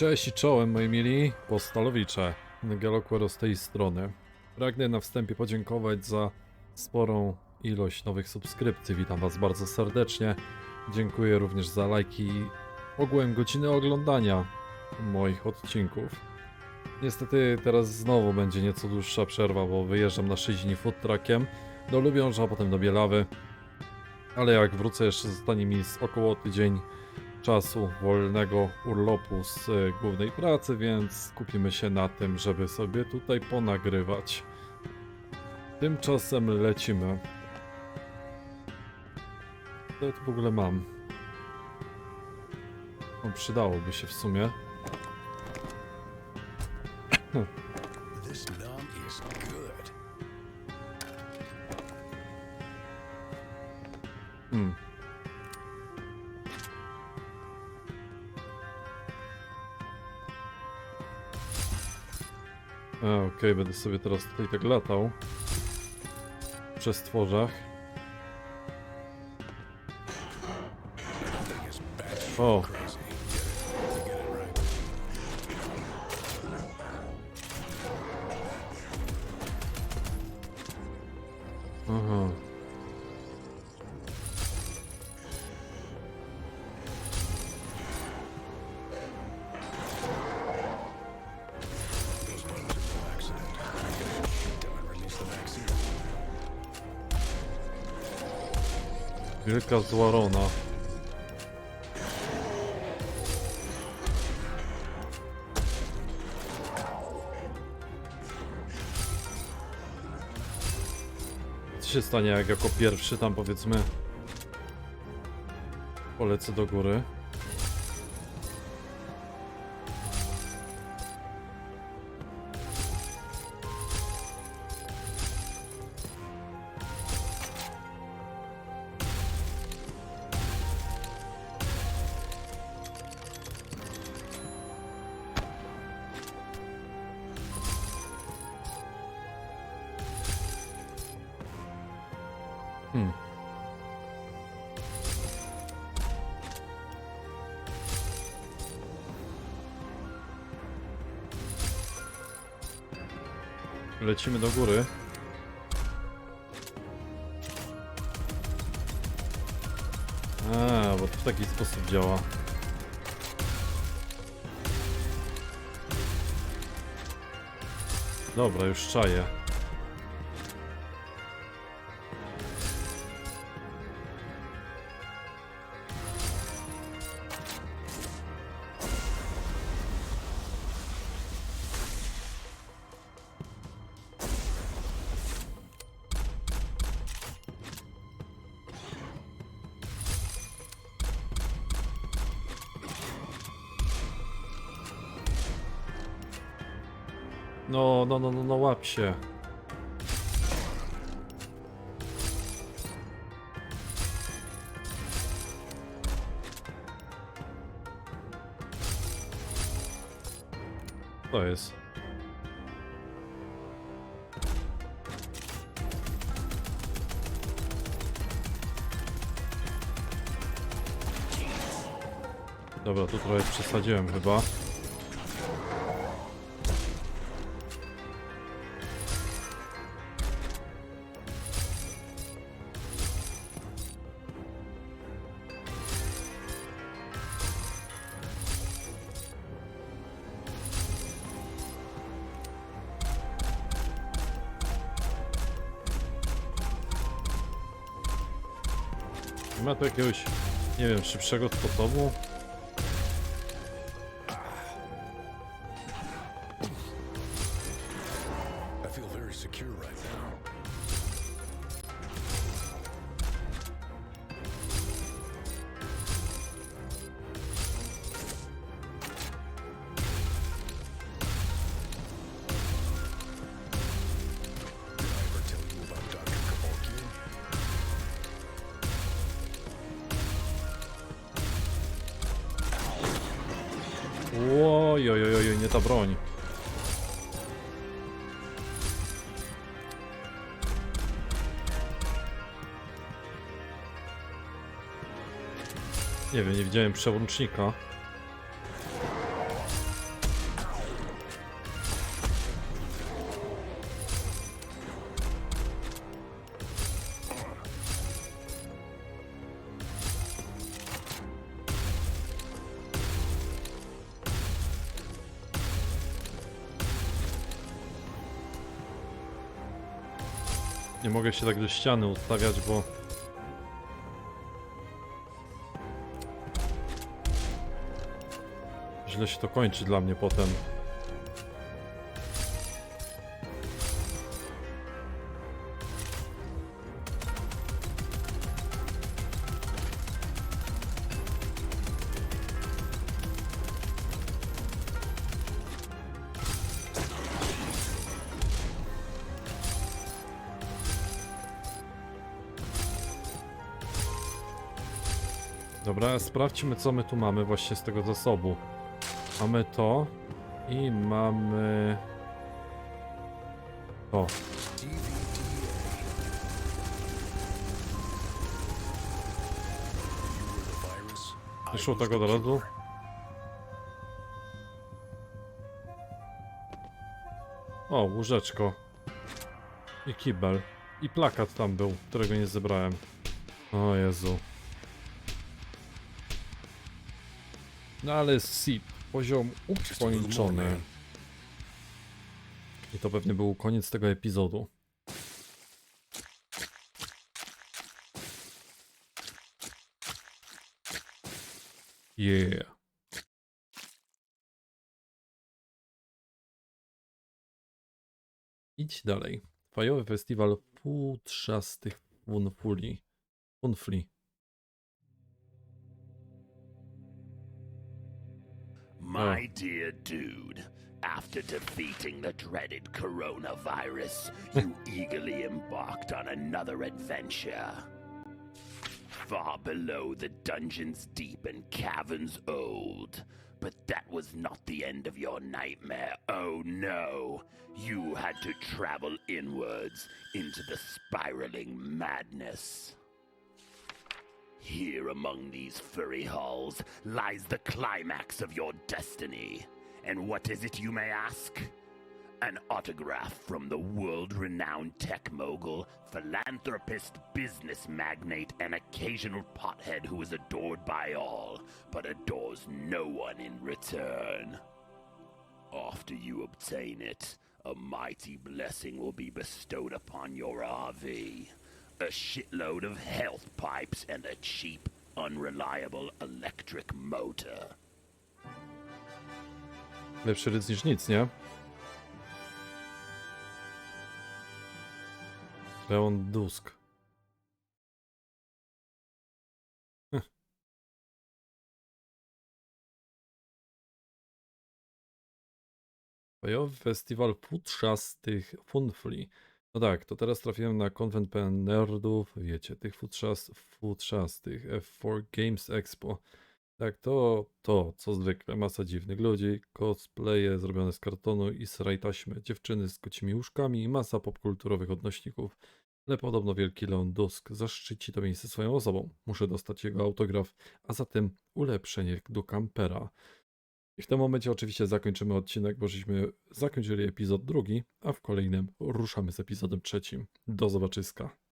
Cześć i czołem moi mili postalowicze. Galoquero z tej strony. Pragnę na wstępie podziękować za sporą ilość nowych subskrypcji. Witam was bardzo serdecznie. Dziękuję również za lajki i ogółem godziny oglądania moich odcinków. Niestety teraz znowu będzie nieco dłuższa przerwa, bo wyjeżdżam na 6 dni food truckiem do Lubiąża, a potem do Bielawy. Ale jak wrócę jeszcze zostanie mi z około tydzień czasu wolnego urlopu z e, głównej pracy, więc skupimy się na tym, żeby sobie tutaj ponagrywać. Tymczasem lecimy. Co ja tu w ogóle mam? No, przydałoby się w sumie. Hmm. Okej, będę sobie teraz tutaj tak latał. W przestworzach. O, aha. Zła rona. Co się stanie, jak jako pierwszy tam powiedzmy polecę do góry? Hmm. Lecimy do góry. A, bo to w taki sposób działa. Dobra, już czaję. No, no, no, no, no, łap się. To jest. Dobra, tu trochę przesadziłem chyba. Nie ma tu jakiegoś, nie wiem, szybszego sposobu? Oj, oj, oj, oj, nie ta broń. Nie wiem, nie widziałem przełącznika. Nie mogę się tak do ściany ustawiać, bo... Źle się to kończy dla mnie potem. Dobra, sprawdźmy co my tu mamy właśnie z tego zasobu. Mamy to i mamy to. Wyszło was tak the razu. O, łóżeczko. I kibel. I plakat tam był, którego nie zebrałem. O Jezu. No ale SIP, poziom ukończony. I to pewnie był koniec tego epizodu. Yeah. Idź dalej. Fajowy festiwal futrzastych funfuli. Funfli. Oh. My dear dude, after defeating the dreaded coronavirus, you eagerly embarked on another adventure. Far below the dungeons deep and caverns old. But that was not the end of your nightmare. Oh no! You had to travel inwards into the spiraling madness. Here among these furry halls lies the climax of your destiny. And what is it, you may ask? An autograph from the world renowned tech mogul, philanthropist, business magnate, and occasional pothead who is adored by all, but adores no one in return. After you obtain it, a mighty blessing will be bestowed upon your RV. A shitload of health pipes and a cheap, unreliable electric motor. Lepszy ryc niż nic, nie? Leon Dusk. Heh. Fajowy festiwal futrzastych funfli. No tak, to teraz trafiłem na konwent pełen nerdów, wiecie, tych futrzast, futrzastych F4 Games Expo. Tak, to to, co zwykle, masa dziwnych ludzi, cosplaye zrobione z kartonu i sraj taśmy, dziewczyny z kocimi łóżkami i masa popkulturowych odnośników. Ale podobno wielki Leon Dusk zaszczyci to miejsce swoją osobą. Muszę dostać jego autograf, a zatem ulepszenie do kampera. I w tym momencie oczywiście zakończymy odcinek, bo żeśmy zakończyli epizod drugi, a w kolejnym ruszamy z epizodem trzecim. Do zobaczyska.